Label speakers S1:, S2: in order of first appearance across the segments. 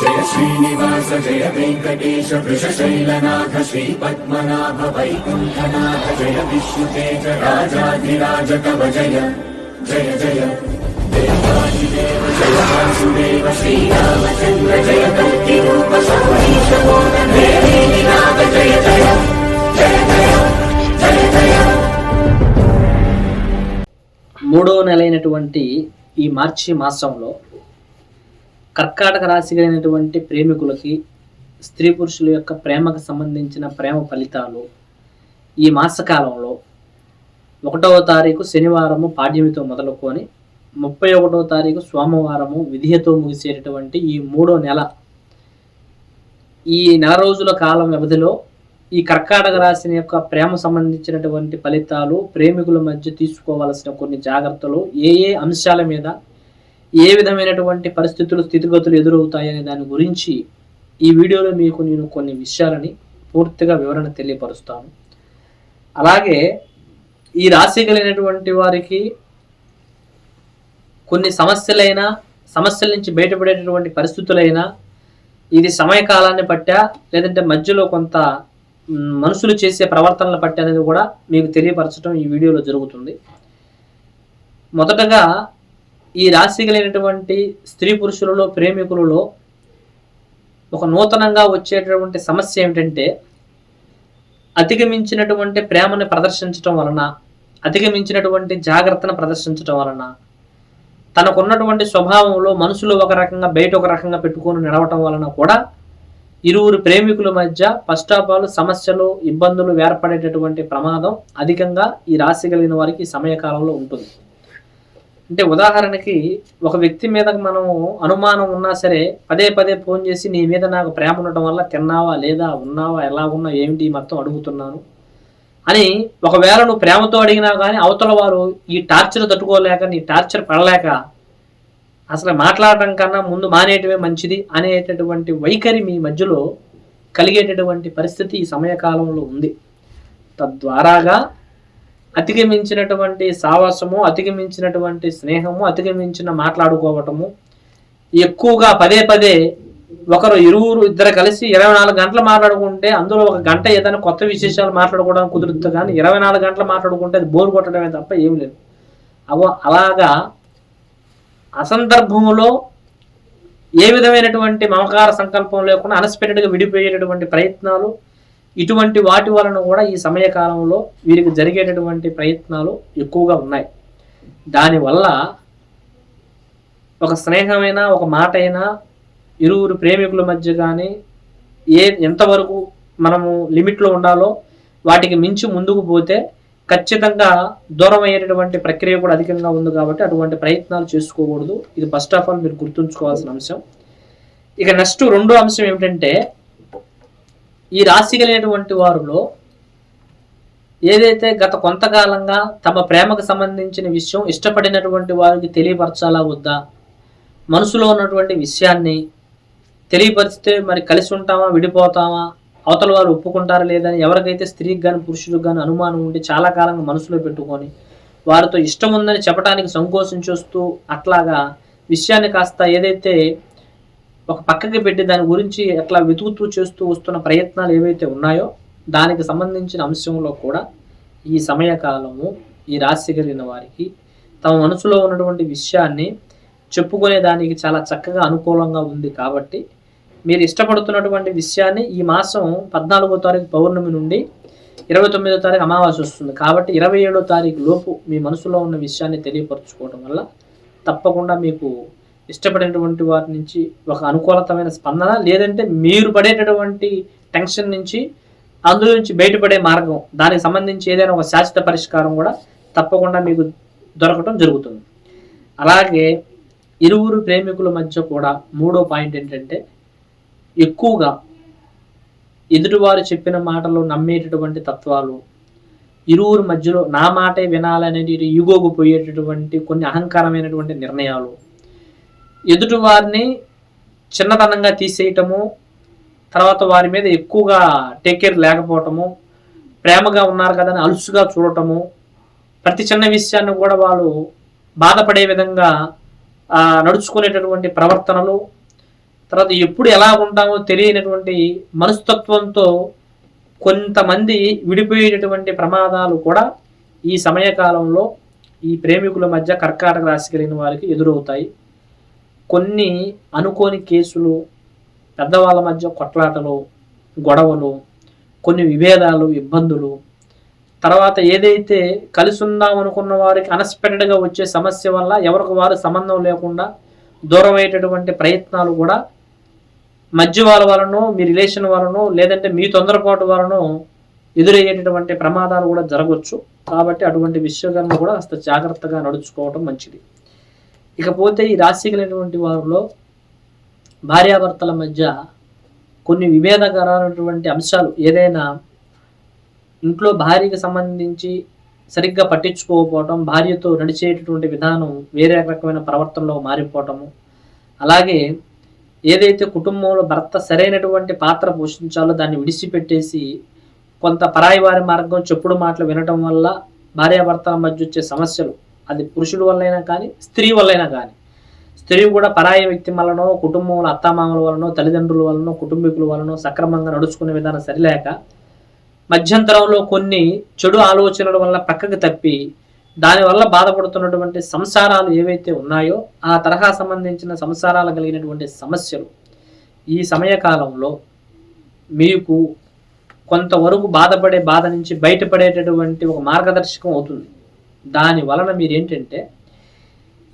S1: జయ శ్రీనివాస జయ వెంకటేశ వృషశైలనాథ శ్రీ పద్మనాభ వైకుంఠనాథ జయ విష్ణుతేజ రాజాధిరాజ కవ జయ జయ జయ. దేవాదిదేవ జయ వాసుదేవ శ్రీరామచంద్ర జయ కల్కి రూప సౌరీశ నాథ జయ జయ జయ. జయ జయ జయ.
S2: మూడో నెలైనటువంటి ఈ మార్చి మాసంలో కర్కాటక రాశి కలిగినటువంటి ప్రేమికులకి స్త్రీ పురుషుల యొక్క ప్రేమకు సంబంధించిన ప్రేమ ఫలితాలు ఈ మాసకాలంలో ఒకటవ తారీఖు శనివారము పాడ్యమితో మొదలుకొని ముప్పై ఒకటవ తారీఖు సోమవారము విధియతో ముగిసేటటువంటి ఈ మూడో నెల. ఈ నెల రోజుల కాలం వ్యవధిలో ఈ కర్కాటక రాశి యొక్క ప్రేమ సంబంధించినటువంటి ఫలితాలు ప్రేమికుల మధ్య తీసుకోవాల్సిన కొన్ని జాగ్రత్తలు ఏ ఏ అంశాల మీద ఏ విధమైనటువంటి పరిస్థితులు స్థితిగతులు ఎదురవుతాయనే దాని గురించి ఈ వీడియోలో మీకు నేను కొన్ని విషయాలని పూర్తిగా వివరణ తెలియపరుస్తాను. అలాగే ఈ రాశి కలిగినటువంటి వారికి కొన్ని సమస్యలైనా సమస్యల నుంచి బయటపడేటటువంటి పరిస్థితులైనా ఇది సమయకాలాన్ని పట్టా లేదంటే మధ్యలో కొంత మనుషులు చేసే ప్రవర్తనలు పట్టి అనేది కూడా మీకు తెలియపరచడం ఈ వీడియోలో జరుగుతుంది. మొదటగా ఈ రాశి కలిగినటువంటి స్త్రీ పురుషులలో ప్రేమికులలో ఒక నూతనంగా వచ్చేటటువంటి సమస్య ఏమిటంటే అధిగమించినటువంటి ప్రేమను ప్రదర్శించటం వలన అధిగమించినటువంటి జాగ్రత్తను ప్రదర్శించటం వలన తనకున్నటువంటి స్వభావంలో మనసులో ఒక రకంగా బయట ఒక రకంగా పెట్టుకొని నడవటం వలన కూడా ఇరువురు ప్రేమికుల మధ్య పశ్చాపాలు సమస్యలు ఇబ్బందులు ఏర్పడేటటువంటి ప్రమాదం అధికంగా ఈ రాశి కలిగిన వారికి ఈ సమయకాలంలో ఉంటుంది. అంటే ఉదాహరణకి ఒక వ్యక్తి మీద మనం అనుమానం ఉన్నా సరే పదే పదే ఫోన్ చేసి నీ మీద నాకు ప్రేమ ఉండటం వల్ల తిన్నావా లేదా ఉన్నావా ఎలా ఉన్నా ఏమిటి మొత్తం అడుగుతున్నాను అని ఒకవేళ నువ్వు ప్రేమతో అడిగినా కానీ అవతల వారు ఈ టార్చర్ తట్టుకోలేక నీ టార్చర్ పడలేక అసలు మాట్లాడటం కన్నా ముందు మానేయటమే మంచిది అనేటటువంటి వైఖరి మీ మధ్యలో కలిగేటటువంటి పరిస్థితి ఈ సమయకాలంలో ఉంది. తద్వారాగా అతిగమించినటువంటి సావాసము అతిగమించినటువంటి స్నేహము అతిగమించిన మాట్లాడుకోవటము ఎక్కువగా పదే పదే ఒకరు ఇరువురు ఇద్దరు కలిసి ఇరవై నాలుగు గంటలు మాట్లాడుకుంటే అందులో ఒక గంట ఏదైనా కొత్త విశేషాలు మాట్లాడుకోవడానికి కుదురుతుంది కానీ ఇరవై నాలుగు గంటలు మాట్లాడుకుంటే అది బోర్ కొట్టడమే తప్ప ఏం లేదు. అవో అలాగా అసందర్భంలో ఏ విధమైనటువంటి మమకార సంకల్పం లేకుండా అన్ఎక్స్పెక్టెడ్గా విడిపోయేటటువంటి ప్రయత్నాలు ఇటువంటి వాటి వలన కూడా ఈ సమయకాలంలో వీరికి జరిగేటటువంటి ప్రయత్నాలు ఎక్కువగా ఉన్నాయి. దానివల్ల ఒక స్నేహమైన ఒక మాట అయినా ఇరువురు ప్రేమికుల మధ్య కానీ ఏ ఎంతవరకు మనము లిమిట్లో ఉండాలో వాటికి మించి ముందుకు పోతే ఖచ్చితంగా దూరం అయ్యేటటువంటి ప్రక్రియ కూడా అధికంగా ఉంది కాబట్టి అటువంటి ప్రయత్నాలు చేసుకోకూడదు. ఇది ఫస్ట్ ఆఫ్ ఆల్ మీరు గుర్తుంచుకోవాల్సిన అంశం. ఇక నెక్స్ట్ రెండో అంశం ఏమిటంటే ఈ రాశి కలిగినటువంటి వారిలో ఏదైతే గత కొంతకాలంగా తమ ప్రేమకు సంబంధించిన విషయం ఇష్టపడినటువంటి వారికి తెలియపరచాలా వద్దా? మనసులో ఉన్నటువంటి విషయాన్ని తెలియపరిస్తే మరి కలిసి ఉంటామా? విడిపోతామా? అవతల వారు ఒప్పుకుంటారా లేదని ఎవరికైతే స్త్రీకి కానీ పురుషులకు కానీ అనుమానం ఉండి చాలా కాలంగా మనసులో పెట్టుకొని వారితో ఇష్టం ఉందని చెప్పడానికి సంకోచం చూస్తూ అట్లాగా విషయాన్ని కాస్త ఏదైతే ఒక పక్కకి పెట్టి దాని గురించి అట్లా వెతుకుతూ చేస్తూ వస్తున్న ప్రయత్నాలు ఏవైతే ఉన్నాయో దానికి సంబంధించిన అంశంలో కూడా ఈ సమయకాలము ఈ రాశి కలిగిన వారికి తమ మనసులో ఉన్నటువంటి విషయాన్ని చెప్పుకునే దానికి చాలా చక్కగా అనుకూలంగా ఉంది కాబట్టి మీరు ఇష్టపడుతున్నటువంటి విషయాన్ని ఈ మాసం పద్నాలుగో తారీఖు పౌర్ణమి నుండి ఇరవై తొమ్మిదో తారీఖు అమావాస్య వస్తుంది. కాబట్టి ఇరవై ఏడో తారీఖు లోపు మీ మనసులో ఉన్న విషయాన్ని తెలియపరచుకోవడం వల్ల తప్పకుండా మీకు ఇష్టపడినటువంటి వారి నుంచి ఒక అనుకూలతమైన స్పందన లేదంటే మీరు పడేటటువంటి టెన్షన్ నుంచి అందులో నుంచి బయటపడే మార్గం దానికి సంబంధించి ఏదైనా ఒక శాశ్వత పరిష్కారం కూడా తప్పకుండా మీకు దొరకటం జరుగుతుంది. అలాగే ఇరువురు ప్రేమికుల మధ్య కూడా మూడో పాయింట్ ఏంటంటే ఎక్కువగా ఎదుటివారు చెప్పిన మాటలు నమ్మేటటువంటి తత్వాలు ఇరువురు మధ్యలో నా మాటే వినాలనేది ఈగోకు పోయేటటువంటి కొన్ని అహంకారమైనటువంటి నిర్ణయాలు ఎదుటి వారిని చిన్నతనంగా తీసేయటము తర్వాత వారి మీద ఎక్కువగా టేక్ కేర్ లేకపోవటము ప్రేమగా ఉన్నారు కదా అని అలుసుగా చూడటము ప్రతి చిన్న విషయాన్ని కూడా వాళ్ళు బాధపడే విధంగా నడుచుకునేటటువంటి ప్రవర్తనలు తర్వాత ఎప్పుడు ఎలా ఉంటామో తెలియనటువంటి మనస్తత్వంతో కొంతమంది విడిపోయేటటువంటి ప్రమాదాలు కూడా ఈ సమయకాలంలో ఈ ప్రేమికుల మధ్య కర్కాటక రాశి కలిగిన వారికి ఎదురవుతాయి. కొన్ని అనుకోని కేసులు పెద్దవాళ్ళ మధ్య కొట్లాటలు గొడవలు కొన్ని విభేదాలు ఇబ్బందులు. తర్వాత ఏదైతే కలిసి ఉందాం అనుకున్న వారికి అన్ఎక్స్పెక్టెడ్గా వచ్చే సమస్య వల్ల ఎవరికి వారు సంబంధం లేకుండా దూరం అయ్యేటటువంటి ప్రయత్నాలు కూడా మధ్య వాళ్ళ వలనో మీ రిలేషన్ వలనో లేదంటే మీ తొందరపాటు వలనో ఎదురయ్యేటటువంటి ప్రమాదాలు కూడా జరగవచ్చు కాబట్టి అటువంటి విషయాలను కూడా కాస్త జాగ్రత్తగా నడుచుకోవడం మంచిది. ఇకపోతే ఈ రాశి వారిలో భార్యాభర్తల మధ్య కొన్ని విభేదకరమైనటువంటి అంశాలు ఏదైనా ఇంట్లో భార్యకి సంబంధించి సరిగ్గా పట్టించుకోకపోవటం భార్యతో నడిచేటటువంటి విధానం వేరే రకమైన ప్రవర్తనలో మారిపోవటము అలాగే ఏదైతే కుటుంబంలో భర్త సరైనటువంటి పాత్ర పోషించాలో దాన్ని విడిచిపెట్టేసి కొంత పరాయి వారి మార్గం చెప్పుడు మాటలు వినటం వల్ల భార్యాభర్తల మధ్య వచ్చే సమస్యలు అది పురుషుడు వల్లైనా కానీ స్త్రీ వల్లైనా కానీ. స్త్రీ కూడా పరాయ వ్యక్తి వలనో కుటుంబంలో అత్తామామల వలనో తల్లిదండ్రుల వలనో కుటుంబీకుల వలనో సక్రమంగా నడుచుకునే విధానం సరిలేక మధ్యంతరంలో కొన్ని చెడు ఆలోచనల వల్ల పక్కకు తప్పి దానివల్ల బాధపడుతున్నటువంటి సంసారాలు ఏవైతే ఉన్నాయో ఆ తరహా సంబంధించిన సంసారాలు కలిగినటువంటి సమస్యలు ఈ సమయకాలంలో మీకు కొంతవరకు బాధపడే బాధ నుంచి బయటపడేటటువంటి ఒక మార్గదర్శకం అవుతుంది. దాని వలన మీరు ఏంటంటే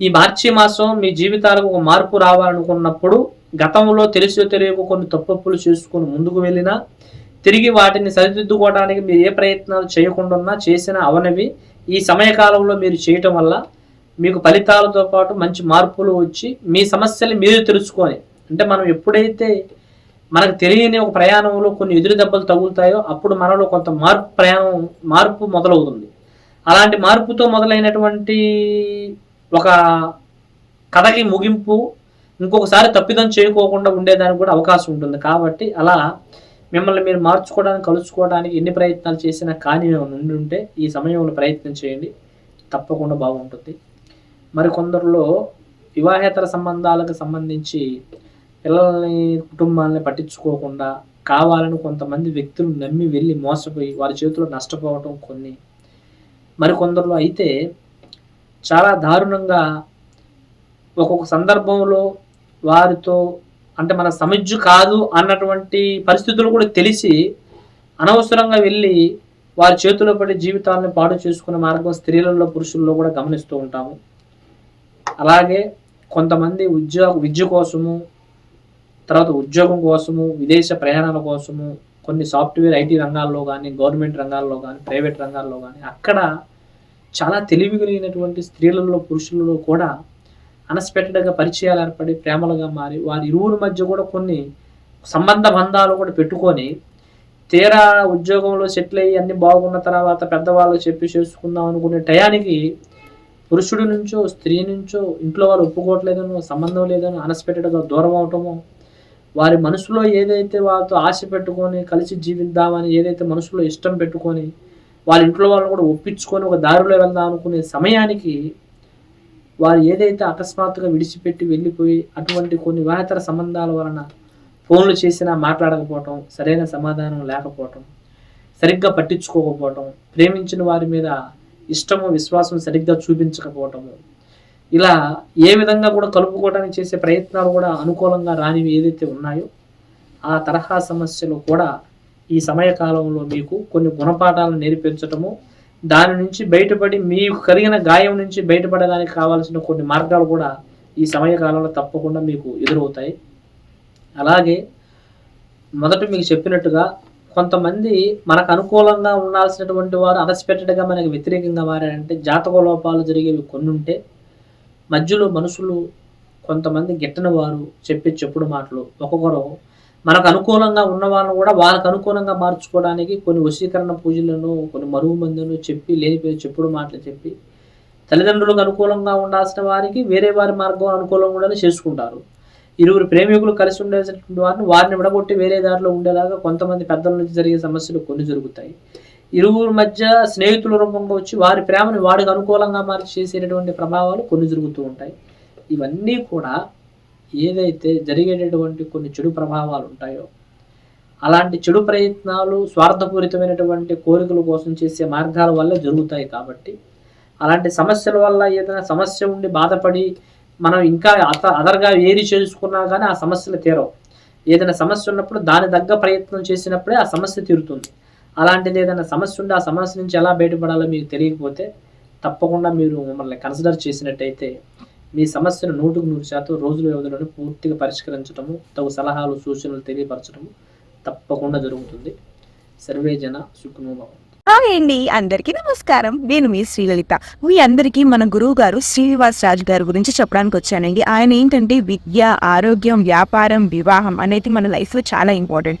S2: ఈ మార్చి మాసం మీ జీవితాలకు ఒక మార్పు రావాలనుకున్నప్పుడు గతంలో తెలిసో తెలియక కొన్ని తప్పులు చేసుకుని ముందుకు వెళ్ళినా తిరిగి వాటిని సరిదిద్దుకోవడానికి మీరు ఏ ప్రయత్నాలు చేయకుండా చేసిన అవనవి ఈ సమయకాలంలో మీరు చేయటం వల్ల మీకు ఫలితాలతో పాటు మంచి మార్పులు వచ్చి మీ సమస్యలు మీరు తెలుసుకొని అంటే మనం ఎప్పుడైతే మనకు తెలియని ఒక ప్రయాణంలో కొన్ని ఎదురు దెబ్బలు తగులుతాయో అప్పుడు మనలో కొంత మార్పు ప్రయాణం మార్పు మొదలవుతుంది. అలాంటి మార్పుతో మొదలైనటువంటి ఒక కథకి ముగింపు ఇంకొకసారి తప్పిదం చేయకోకుండా ఉండేదానికి కూడా అవకాశం ఉంటుంది. కాబట్టి అలా మిమ్మల్ని మీరు మార్చుకోవడానికి కలుసుకోవడానికి ఎన్ని ప్రయత్నాలు చేసినా కానీ ఉండి ఉంటే ఈ సమయంలో ప్రయత్నం చేయండి. తప్పకుండా బాగుంటుంది. మరి కొందరిలో వివాహేతర సంబంధాలకు సంబంధించి పిల్లల్ని కుటుంబాలని పట్టించుకోకుండా కావాలని కొంతమంది వ్యక్తులు నమ్మి వెళ్ళి మోసపోయి వారి చేతిలో నష్టపోవటం కొన్ని మరికొందరిలో అయితే చాలా దారుణంగా ఒక్కొక్క సందర్భంలో వారితో అంటే మన సమజ్జు కాదు అన్నటువంటి పరిస్థితులు కూడా తెలిసి అనవసరంగా వెళ్ళి వారి చేతిలో పడి జీవితాలను పాడు చేసుకునే మార్గం స్త్రీలలో పురుషుల్లో కూడా గమనిస్తూ ఉంటాము. అలాగే కొంతమంది ఉద్యోగ విద్య కోసము తర్వాత ఉద్యోగం కోసము విదేశ ప్రయాణాల కోసము కొన్ని సాఫ్ట్వేర్ ఐటీ రంగాల్లో కానీ గవర్నమెంట్ రంగాల్లో కానీ ప్రైవేట్ రంగాల్లో కానీ అక్కడ చాలా తెలివి కలిగినటువంటి స్త్రీలలో పురుషులలో కూడా అన్ఎక్స్పెక్టెడ్గా పరిచయాలు ఏర్పడి ప్రేమలుగా మారి వారి ఇరువురి మధ్య కూడా కొన్ని సంబంధ బంధాలు కూడా పెట్టుకొని తీరా ఉద్యోగంలో సెటిల్ అయ్యి అన్ని బాగున్న తర్వాత పెద్దవాళ్ళు చెప్పి చేసుకుందాం అనుకునే టయానికి పురుషుడి నుంచో స్త్రీ నుంచో ఇంట్లో వాళ్ళు ఒప్పుకోవట్లేదనో సంబంధం లేదనో అన్ఎక్స్పెక్టెడ్గా దూరం అవటమో వారి మనసులో ఏదైతే వాళ్ళతో ఆశ పెట్టుకొని కలిసి జీవిద్దామని ఏదైతే మనసులో ఇష్టం పెట్టుకొని వాళ్ళ ఇంట్లో వాళ్ళని కూడా ఒప్పించుకొని ఒక దారిలో వెళ్దాం అనుకునే సమయానికి వారు ఏదైతే అకస్మాత్తుగా విడిచిపెట్టి వెళ్ళిపోయి అటువంటి కొన్ని వివాహేతర సంబంధాల వలన ఫోన్లు చేసినా మాట్లాడకపోవటం సరైన సమాధానం లేకపోవటం సరిగ్గా పట్టించుకోకపోవటం ప్రేమించిన వారి మీద ఇష్టము విశ్వాసం సరిగ్గా చూపించకపోవటము ఇలా ఏ విధంగా కూడా కలుపుకోవడానికి చేసే ప్రయత్నాలు కూడా అనుకూలంగా రానివి ఏదైతే ఉన్నాయో ఆ తరహా సమస్యలు కూడా ఈ సమయకాలంలో మీకు కొన్ని గుణపాఠాలను నేర్పించటము దాని నుంచి బయటపడి మీకు కలిగిన గాయం నుంచి బయటపడడానికి కావాల్సిన కొన్ని మార్గాలు కూడా ఈ సమయకాలంలో తప్పకుండా మీకు ఎదురవుతాయి. అలాగే మొదట మీకు చెప్పినట్టుగా కొంతమంది మనకు అనుకూలంగా ఉండాల్సినటువంటి వారు అన్ఎక్స్పెక్టెడ్గా మనకు వ్యతిరేకంగా మారారంటే జాతక లోపాలు జరిగేవి కొన్ని ఉంటే మధ్యలో మనుషులు కొంతమంది గిట్టని వారు చెప్పే చెప్పుడు మాటలు. ఒక్కొక్కరు మనకు అనుకూలంగా ఉన్న వాళ్ళని కూడా వాళ్ళకు అనుకూలంగా మార్చుకోవడానికి కొన్ని వశీకరణ పూజలను కొన్ని మరుగు మందులను చెప్పి లేనిపోయి చెప్పుడు మాటలు చెప్పి తల్లిదండ్రులకు అనుకూలంగా ఉండాల్సిన వారికి వేరే వారి మార్గం అనుకూలంగా ఉండాలని చేసుకుంటారు. ఇరువురు ప్రేమికులు కలిసి ఉండేటువంటి వారిని వారిని విడగొట్టి వేరే దారిలో ఉండేలాగా కొంతమంది పెద్దల నుంచి జరిగే సమస్యలు కొన్ని జరుగుతాయి. ఇరువురు మధ్య స్నేహితుల రూపంగా వచ్చి వారి ప్రేమను వాడికి అనుకూలంగా మార్చి చేసేటటువంటి ప్రభావాలు కొన్ని జరుగుతూ ఉంటాయి. ఇవన్నీ కూడా ఏదైతే జరిగేటటువంటి కొన్ని చెడు ప్రభావాలు ఉంటాయో అలాంటి చెడు ప్రయత్నాలు స్వార్థపూరితమైనటువంటి కోరికల కోసం చేసే మార్గాల వల్ల జరుగుతాయి కాబట్టి అలాంటి సమస్యల వల్ల ఏదైనా సమస్య ఉండి బాధపడి మనం ఇంకా అత అదర్గా వేరి చేసుకున్నా కానీ ఆ సమస్యలు తీరవు. ఏదైనా సమస్య ఉన్నప్పుడు దాని తగ్గ ప్రయత్నం చేసినప్పుడే ఆ సమస్య తీరుతుంది. అలాంటిది ఏదైనా సమస్య ఉంటే ఆ సమస్య నుంచి ఎలా బయటపడాలో మీకు తెలియకపోతే తప్పకుండా మీరు మమ్మల్ని కన్సిడర్ చేసినట్టయితే మీ సమస్యను నూటుకు నూరు శాతం రోజుల వ్యవధిలోనే పూర్తిగా పరిష్కరించడము తగు సలహాలు సూచనలు తెలియపరచడము తప్పకుండా జరుగుతుంది. సర్వే జన
S3: హాయ్ అండి అందరికీ నమస్కారం. నేను మీ శ్రీలలిత. మీ అందరికీ మన గురువు గారు శ్రీనివాస్ రాజు గారి గురించి చెప్పడానికి వచ్చానండి. ఆయన ఏంటంటే విద్య ఆరోగ్యం వ్యాపారం వివాహం అనేది మన లైఫ్లో చాలా ఇంపార్టెంట్.